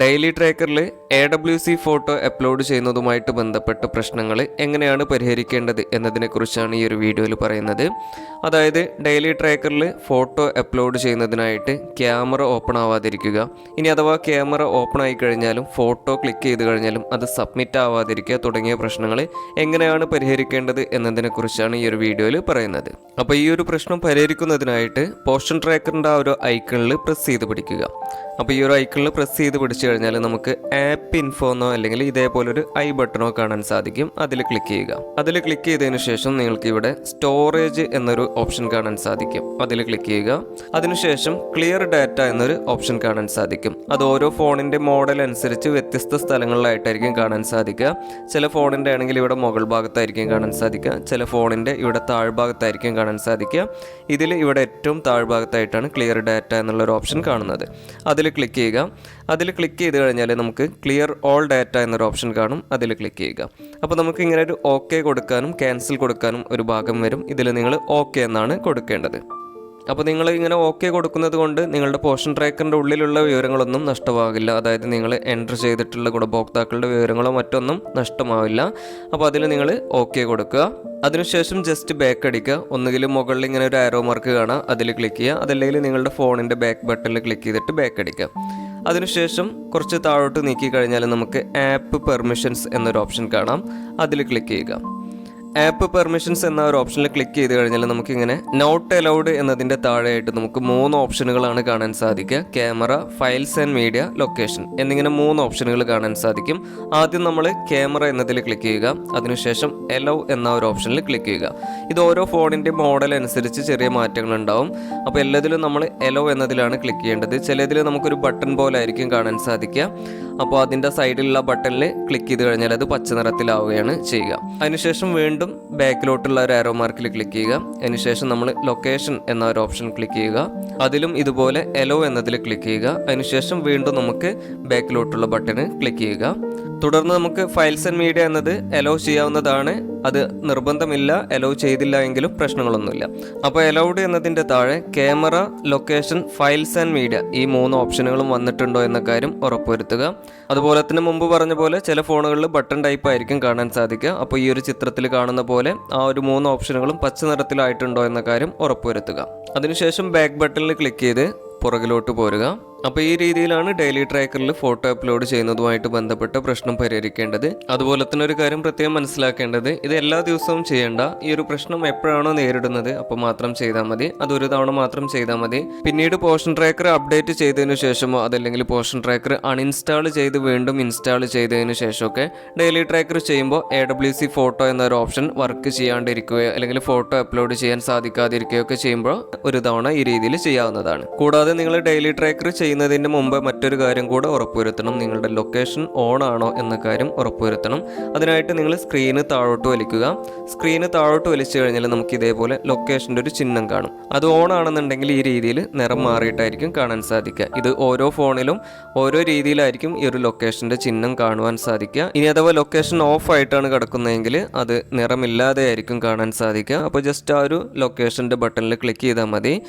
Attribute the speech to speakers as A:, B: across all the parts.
A: Daily ട്രാക്കറിൽ A W C photo upload ചെയ്യുന്നതുമായിട്ട് ബന്ധപ്പെട്ട പ്രശ്നങ്ങൾ എങ്ങനെയാണ് പരിഹരിക്കേണ്ടത് എന്നതിനെക്കുറിച്ചാണ് ഈ ഒരു വീഡിയോയിൽ പറയുന്നത്. അതായത് ഡെയിലി ട്രാക്കറിൽ ഫോട്ടോ അപ്ലോഡ് ചെയ്യുന്നതിനായിട്ട് ക്യാമറ ഓപ്പൺ ആവാതിരിക്കുക. ഇനി അഥവാ ക്യാമറ ഓപ്പൺ ആയി കഴിഞ്ഞാലും ഫോട്ടോ ക്ലിക്ക് ചെയ്ത് കഴിഞ്ഞാലും അത് സബ്മിറ്റ് ആവാതിരിക്കുക തുടങ്ങിയ പ്രശ്നങ്ങൾ എങ്ങനെയാണ് പരിഹരിക്കേണ്ടത് എന്നതിനെക്കുറിച്ചാണ് ഈ ഒരു വീഡിയോയിൽ പറയുന്നത്. അപ്പോൾ ഈ ഒരു പ്രശ്നം പരിഹരിക്കുന്നതിനായിട്ട് പോഷൻ ട്രാക്കറിന്റെ ആ ഒരു ഐക്കണിൽ പ്രസ് ചെയ്ത് പിടിക്കുക. അപ്പോൾ ഈ ഒരു ഐക്കണിൽ പ്രസ് ചെയ്ത് പിടിച്ചു കഴിഞ്ഞാൽ നമുക്ക് ആപ്പ് ഇൻഫോന്നോ അല്ലെങ്കിൽ ഇതേപോലൊരു ഐ ബട്ടണോ കാണാൻ സാധിക്കും. അതിൽ ക്ലിക്ക് ചെയ്യുക. അതിൽ ക്ലിക്ക് ചെയ്തതിനു ശേഷം നിങ്ങൾക്ക് ഇവിടെ സ്റ്റോറേജ് എന്നൊരു ഓപ്ഷൻ കാണാൻ സാധിക്കും. അതിൽ ക്ലിക്ക് ചെയ്യുക. അതിനുശേഷം ക്ലിയർ ഡാറ്റ എന്നൊരു ഓപ്ഷൻ കാണാൻ സാധിക്കും. അത് ഓരോ ഫോണിന്റെ മോഡൽ അനുസരിച്ച് വ്യത്യസ്ത സ്ഥലങ്ങളിലായിട്ടായിരിക്കും കാണാൻ സാധിക്കുക. ചില ഫോണിന്റെ ആണെങ്കിൽ ഇവിടെ മുകൾ ഭാഗത്തായിരിക്കും കാണാൻ സാധിക്കുക. ചില ഫോണിന്റെ ഇവിടെ താഴ്ഭാഗത്തായിരിക്കും കാണാൻ സാധിക്കുക. ഇതിൽ ഇവിടെ ഏറ്റവും താഴ്ഭാഗത്തായിട്ടാണ് ക്ലിയർ ഡാറ്റ എന്നുള്ള ഒരു ഓപ്ഷൻ കാണുന്നത്. അതിൽ ക്ലിക്ക് ചെയ്യുക. അതിൽ ക്ലിക്ക് ചെയ്ത് കഴിഞ്ഞാൽ നമുക്ക് ക്ലിയർ ഓൾ ഡാറ്റ എന്നൊരു ഓപ്ഷൻ കാണും. അതിൽ ക്ലിക്ക് ചെയ്യുക. അപ്പോൾ നമുക്ക് ഇങ്ങനെ ഒരു ഓക്കെ കൊടുക്കാനും ക്യാൻസൽ കൊടുക്കാനും ഒരു ഭാഗം വരും. ഇതിൽ നിങ്ങൾ ഓക്കെ എന്നാണ് കൊടുക്കേണ്ടത്. അപ്പോൾ നിങ്ങൾ ഇങ്ങനെ ഓക്കെ കൊടുക്കുന്നത് കൊണ്ട് നിങ്ങളുടെ പോഷൻ ട്രാക്കറിന്റെ ഉള്ളിലുള്ള വിവരങ്ങളൊന്നും നഷ്ടമാകില്ല. അതായത് നിങ്ങൾ എന്റർ ചെയ്തിട്ടുള്ള ഗുണഭോക്താക്കളുടെ വിവരങ്ങളോ മറ്റൊന്നും നഷ്ടമാവില്ല. അപ്പോൾ അതിൽ നിങ്ങൾ ഓക്കെ കൊടുക്കുക. അതിനുശേഷം ജസ്റ്റ് ബാക്ക് അടിക്കുക. ഒന്നുകിൽ മുകളിൽ ഇങ്ങനെ ഒരു ആരോ മാർക്ക് കാണാം അതിൽ ക്ലിക്ക് ചെയ്യുക. അതല്ലെങ്കിൽ നിങ്ങളുടെ ഫോണിന്റെ ബാക്ക് ബട്ടണിൽ ക്ലിക്ക് ചെയ്തിട്ട് ബാക്ക് അടിക്കുക. അതിനുശേഷം കുറച്ച് താഴോട്ട് നീക്കി കഴിഞ്ഞാൽ നമുക്ക് ആപ്പ് പെർമിഷൻസ് എന്നൊരു ഓപ്ഷൻ കാണാം. അതിൽ ക്ലിക്ക് ചെയ്യുക. ആപ്പ് പെർമിഷൻസ് എന്ന ഒരു ഓപ്ഷനിൽ ക്ലിക്ക് ചെയ്ത് കഴിഞ്ഞാൽ നമുക്കിങ്ങനെ നോട്ട് അലൗഡ് എന്നതിന്റെ താഴെയായിട്ട് നമുക്ക് മൂന്ന് ഓപ്ഷനുകളാണ് കാണാൻ സാധിക്കുക. Camera files and media location എന്നിങ്ങനെ മൂന്ന് ഓപ്ഷനുകൾ കാണാൻ സാധിക്കും. ആദ്യം നമ്മൾ ക്യാമറ എന്നതിൽ ക്ലിക്ക് ചെയ്യുക. അതിനുശേഷം എലോ എന്ന ഒരു ഓപ്ഷനിൽ ക്ലിക്ക് ചെയ്യുക. ഇത് ഓരോ ഫോണിന്റെ മോഡൽ അനുസരിച്ച് ചെറിയ മാറ്റങ്ങൾ ഉണ്ടാവും. അപ്പോൾ എല്ലാത്തിലും നമ്മൾ എലോ എന്നതിലാണ് ക്ലിക്ക് ചെയ്യേണ്ടത്. ചിലതിൽ നമുക്കൊരു ബട്ടൺ പോലെ ആയിരിക്കും കാണാൻ സാധിക്കുക. അപ്പോൾ അതിന്റെ സൈഡിലുള്ള ബട്ടണിൽ ക്ലിക്ക് ചെയ്ത് കഴിഞ്ഞാൽ അത് പച്ച നിറത്തിലാവുകയാണ് ചെയ്യുക. അതിനുശേഷം വീണ്ടും ബാക്കിലോട്ടുള്ള ഒരു ആരോ മാർക്കിൽ ക്ലിക്ക് ചെയ്യുക. അതിനുശേഷം നമ്മൾ ലൊക്കേഷൻ എന്ന ഒരു ഓപ്ഷൻ ക്ലിക്ക് ചെയ്യുക. അതിലും ഇതുപോലെ എലോ എന്നതിൽ ക്ലിക്ക് ചെയ്യുക. അതിനുശേഷം വീണ്ടും നമുക്ക് ബാക്കിലോട്ടുള്ള ബട്ടണ് ക്ലിക്ക് ചെയ്യുക. തുടർന്ന് നമുക്ക് ഫയൽസ് ആൻഡ് മീഡിയ എന്നത് അലോ ചെയ്യാവുന്നതാണ്. അത് നിർബന്ധമില്ല അലോ ചെയ്തില്ല എങ്കിലും പ്രശ്നങ്ങളൊന്നുമില്ല. അപ്പോൾ അലൗഡ് എന്നതിന്റെ താഴെ camera location files and media ഈ മൂന്ന് ഓപ്ഷനുകളും വന്നിട്ടുണ്ടോ എന്ന കാര്യം ഉറപ്പുവരുത്തുക. അതുപോലെ തന്നെ മുമ്പ് പറഞ്ഞ പോലെ ചില ഫോണുകളിൽ ബട്ടൺ ടൈപ്പ് ആയിരിക്കും കാണാൻ സാധിക്കുക. അപ്പോൾ ഈ ഒരു ചിത്രത്തിൽ കാണുന്ന പോലെ ആ ഒരു മൂന്ന് ഓപ്ഷനുകളും പച്ച നിറത്തിലായിട്ടുണ്ടോ എന്ന കാര്യം ഉറപ്പുവരുത്തുക. അതിനുശേഷം ബാക്ക് ബട്ടണിൽ ക്ലിക്ക് ചെയ്ത് പുറകിലോട്ട് പോരുക. അപ്പോൾ ഈ രീതിയിലാണ് ഡെയിലി ട്രാക്കറിൽ ഫോട്ടോ അപ്ലോഡ് ചെയ്യുന്നതുമായിട്ട് ബന്ധപ്പെട്ട പ്രശ്നം പരിഹരിക്കേണ്ടത്. അതുപോലെ തന്നെ ഒരു കാര്യം പ്രത്യേകം മനസ്സിലാക്കേണ്ടത് ഇത് എല്ലാ ദിവസവും ചെയ്യേണ്ട ഈ ഒരു പ്രശ്നം എപ്പോഴാണോ നേരിടുന്നത് അപ്പോൾ മാത്രം ചെയ്താൽ മതി. അത് ഒരു തവണ മാത്രം ചെയ്താൽ മതി. പിന്നീട് പോഷൻ ട്രാക്കർ അപ്ഡേറ്റ് ചെയ്തതിനു ശേഷമോ അതല്ലെങ്കിൽ പോഷൻ ട്രാക്കർ അൺഇൻസ്റ്റാൾ ചെയ്ത് വീണ്ടും ഇൻസ്റ്റാൾ ചെയ്തതിനു ശേഷമൊക്കെ ഡെയിലി ട്രാക്കർ ചെയ്യുമ്പോൾ എ ഡബ്ല്യു സി ഫോട്ടോ എന്നൊരു ഓപ്ഷൻ വർക്ക് ചെയ്യാണ്ടിരിക്കുകയോ അല്ലെങ്കിൽ ഫോട്ടോ അപ്ലോഡ് ചെയ്യാൻ സാധിക്കാതിരിക്കുകയോ ഒക്കെ ചെയ്യുമ്പോൾ ഒരു തവണ ഈ രീതിയിൽ ചെയ്യാവുന്നതാണ്. കൂടാതെ നിങ്ങൾ ഡെയിലി ട്രാക്കർ ചെയ്യുന്നതിന് മുമ്പ് മറ്റൊരു കാര്യം കൂടെ ഉറപ്പുവരുത്തണം. നിങ്ങളുടെ ലൊക്കേഷൻ ഓൺ ആണോ എന്ന കാര്യം ഉറപ്പുവരുത്തണം. അതിനായിട്ട് നിങ്ങൾ സ്ക്രീന് താഴോട്ട് വലിക്കുക. സ്ക്രീന് താഴോട്ട് വലിച്ചു കഴിഞ്ഞാൽ നമുക്ക് ഇതേപോലെ ലൊക്കേഷന്റെ ഒരു ചിഹ്നം കാണും. അത് ഓൺ ആണെന്നുണ്ടെങ്കിൽ ഈ രീതിയിൽ നിറം മാറിയിട്ടായിരിക്കും കാണാൻ സാധിക്കുക. ഇത് ഓരോ ഫോണിലും ഓരോ രീതിയിലായിരിക്കും ഈ ഒരു ലൊക്കേഷന്റെ ചിഹ്നം കാണുവാൻ സാധിക്കുക. ഇനി അഥവാ ലൊക്കേഷൻ ഓഫ് ആയിട്ടാണ് കിടക്കുന്നതെങ്കിൽ അത് നിറമില്ലാതെ ആയിരിക്കും കാണാൻ സാധിക്കുക. അപ്പോൾ ജസ്റ്റ് ആ ഒരു ലൊക്കേഷന്റെ ബട്ടണിൽ ക്ലിക്ക് ചെയ്താൽ മതി.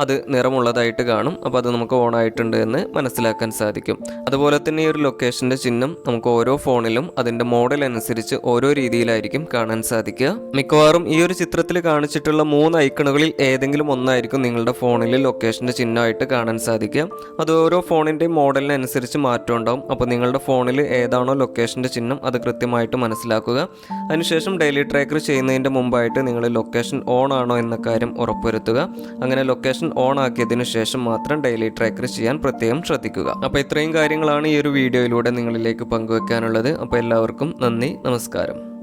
A: അത് നിറമുള്ളതായിട്ട് കാണും. അപ്പോൾ അത് നമുക്ക് ഓൺ ആയിട്ടുണ്ട് എന്ന് മനസ്സിലാക്കാൻ സാധിക്കും. അതുപോലെ തന്നെ ഈ ഒരു ലൊക്കേഷന്റെ ചിഹ്നം നമുക്ക് ഓരോ ഫോണിലും അതിന്റെ മോഡൽ അനുസരിച്ച് ഓരോ രീതിയിലായിരിക്കും കാണാൻ സാധിക്കുക. മിക്കവാറും ഈ ഒരു ചിത്രത്തിൽ കാണിച്ചിട്ടുള്ള മൂന്ന് ഐക്കണുകളിൽ ഏതെങ്കിലും ഒന്നായിരിക്കും നിങ്ങളുടെ ഫോണിൽ ലൊക്കേഷന്റെ ചിഹ്നമായിട്ട് കാണാൻ സാധിക്കുക. അത് ഓരോ ഫോണിന്റെ മോഡലിനനുസരിച്ച് മാറ്റം ഉണ്ടാവും. അപ്പോൾ നിങ്ങളുടെ ഫോണിൽ ഏതാണോ ലൊക്കേഷന്റെ ചിഹ്നം അത് കൃത്യമായിട്ട് മനസ്സിലാക്കുക. അതിനുശേഷം ഡെയിലി ട്രാക്കർ ചെയ്യുന്നതിന്റെ മുമ്പായിട്ട് നിങ്ങൾ ലൊക്കേഷൻ ഓൺ ആണോ എന്ന കാര്യം ഉറപ്പുവരുത്തുക. അങ്ങനെ ലൊക്കേഷൻ ഓൺ ആക്കിയതിനു ശേഷം മാത്രം ഡെയിലി ട്രാക്കർ ചെയ്യാൻ പ്രത്യേകം ശ്രദ്ധിക്കുക. അപ്പോൾ ഇത്രയും കാര്യങ്ങളാണ് ഈ ഒരു വീഡിയോയിലൂടെ നിങ്ങളിലേക്ക് പങ്കുവെക്കാനുള്ളത്. അപ്പോൾ എല്ലാവർക്കും നന്ദി നമസ്കാരം.